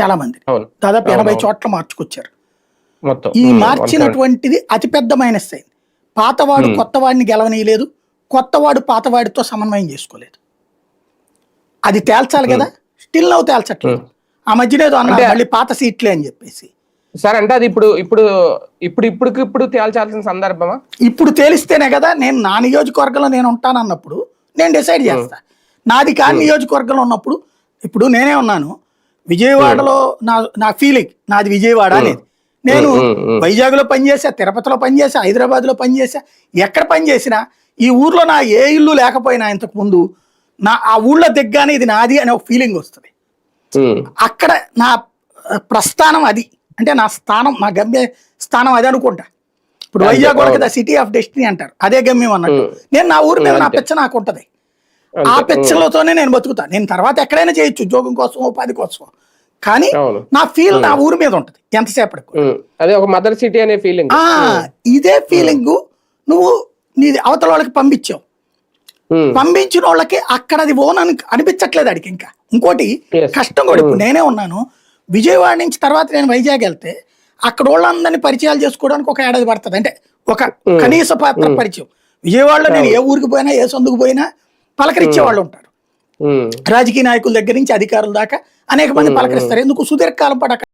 చాలా మంది దాదాపు ఎనభై. చోట్ల మార్చుకొచ్చారు. ఈ మార్చినటువంటిది అతిపెద్ద మైనస్ అయింది. పాతవాడు కొత్తవాడిని గెలవనీయలేదు కొత్తవాడు పాతవాడితో సమన్వయం చేసుకోలేదు. అది తేల్చాలి కదా? స్టిల్ నవ్వు తేల్చట్లేదు. ఆ మధ్యన ఏదో అన్నారు మళ్ళీ పాత సీట్లే అని చెప్పేసి. సార్ అంటే అది ఇప్పుడు ఇప్పుడు ఇప్పుడు ఇప్పుడు ఇప్పుడు తేల్చాల్సిన సందర్భమా? ఇప్పుడు తేలిస్తేనే కదా నేను నా నియోజకవర్గంలో నేను ఉంటానన్నప్పుడు నేను డిసైడ్ చేస్తా. నాది కాని నియోజకవర్గంలో ఉన్నప్పుడు ఇప్పుడు నేనే ఉన్నాను విజయవాడలో నా నా ఫీలింగ్ నాది విజయవాడ అనేది. నేను. వైజాగ్లో పనిచేసా తిరుపతిలో పనిచేసా హైదరాబాద్లో పనిచేసా ఎక్కడ పనిచేసినా ఈ ఊర్లో నా ఏ ఇల్లు లేకపోయినా ఇంతకు ముందు నా ఆ ఊళ్ళో దిగ్గానే ఇది నాది అనే ఒక ఫీలింగ్ వస్తుంది. అక్కడ నా ప్రస్థానం అది. అంటే నా స్థానం నా గమ్య స్థానం అది అనుకుంటా. ఇప్పుడు వైజాగ్ వాళ్ళకి అవును. ద సిటీ ఆఫ్ డెస్టినీ అంటారు. అదే గమ్యం అన్నట్టు. నేను నా ఊరి మీద నా. పెచ్చ నాకు ఉంటది. ఆ పెచ్చలతోనే నేను బతుకుతా. నేను తర్వాత ఎక్కడైనా చేయొచ్చు ఉద్యోగం కోసం ఉపాధి కోసం. కానీ నా ఫీల్ నా ఊరి మీద ఉంటది ఎంతసేపటికి అదే ఒక మదర్ సిటీ అనే ఫీలింగ్ ఆ ఇదే ఫీలింగ్ నువ్వు నీది అవతల వాళ్ళకి పంపించావు. పంపించిన వాళ్ళకి అక్కడ అది ఓన్ అని అనిపించట్లేదు అడిగి ఇంకా. ఇంకోటి. కష్టం కూడా ఇప్పుడు నేనే ఉన్నాను. విజయవాడ నుంచి తర్వాత నేను వైజాగ్ వెళ్తే అక్కడ వాళ్ళందరినీ పరిచయాలు చేసుకోవడానికి ఒక ఏడాది పడుతుంది. అంటే ఒక కనీస పాత్ర పరిచయం. విజయవాడలో నేను ఏ ఊరికి పోయినా ఏ సందుకు పోయినా పలకరించే వాళ్ళు ఉంటారు. రాజకీయ నాయకుల దగ్గర నుంచి అధికారుల దాకా అనేక మంది పలకరిస్తారు. ఎందుకు సుదీర్ఘకాలం పాటు